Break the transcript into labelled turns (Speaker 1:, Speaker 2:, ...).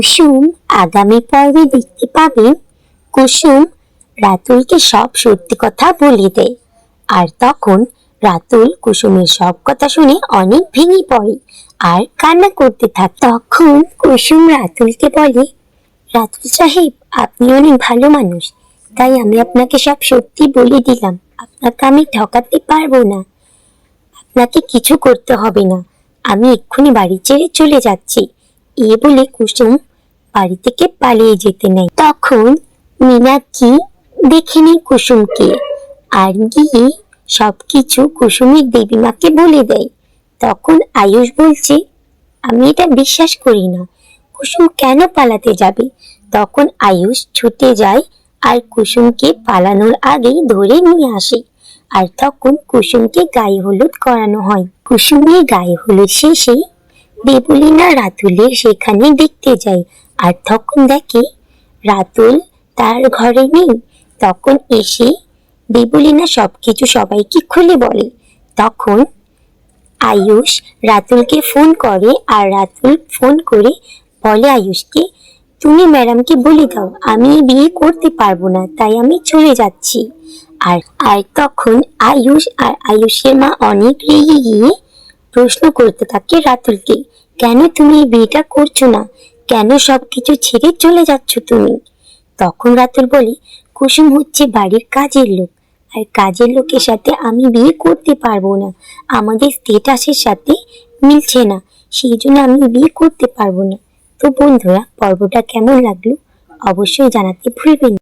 Speaker 1: কুসুম আগামী পর্বে দেখতে পাবেন কুসুম রাতুলকে সব সত্যি কথা বলে দেয়। আর তখন রাতুল কুসুমের সব কথা শুনে অনেক ভেঙে পড়ে আর কান্না করতে থাকে। তখন কুসুম রাতুলকে বলে, রাতুল সাহেব, আপনি অনেক ভালো মানুষ, তাই আমি আপনাকে সব সত্যি বলে দিলাম। আপনাকে আমি ঠকাতে পারব না। আপনাকে কিছু করতে হবে না। আমি এক্ষুনি বাড়ি ছেড়ে চলে যাচ্ছি। এ বলে কুসুম বাড়ি থেকে পালিয়ে যেতে নেয় তখন মীনাক্ষী দেখে নেয় কুসুমকে? আর গিয়ে সবকিছু কুসুমের দেবীমাকে বলে দেয়। তখন আয়ুষ বলছে, আমি এটা বিশ্বাস করি না। কুসুম কেন পালাতে যাবে? তখন আয়ুষ ছুটে যায় আর কুসুমকে পালানোর আগেই ধরে নিয়ে আসে। আর তখন কুসুমকে গায়ে হলুদ করানো হয়। কুসুমের গায়ে হলুদ শেষে দেবলীনা রাতুলের সেখানে দেখতে যায়। আর তখন দেখে রাতুল তার ঘরে নেই। তখন এসে দেবলীনা সবকিছু সবাইকে খুলে বলে। তখন আয়ুষ রাতুলকে ফোন করে আর রাতুল ফোন করে বলে, আয়ুষকে, তুমি ম্যাডামকে বলে দাও, আমি বিয়ে করতে পারব না, তাই আমি চলে যাচ্ছি। আর আর তখন আয়ুষ আর আয়ুষের মা অনেক রেগে গিয়ে প্রশ্ন করতে থাকে রাতুলকে, কেন তুমি এই বিয়েটা করছ না? কেন সবকিছু ছেড়ে চলে যাচ্ছ তুমি? তখন রাতুল বলে, কুসুম হচ্ছে বাড়ির কাজের লোক, আর কাজের লোকের সাথে আমি বিয়ে করতে পারব না। আমাদের স্টেটাসের সাথে মিলছে না, সেই জন্য আমি বিয়ে করতে পারব না। তো বন্ধুরা, পর্বটা কেমন লাগল? অবশ্যই জানাতে ভুলবেন।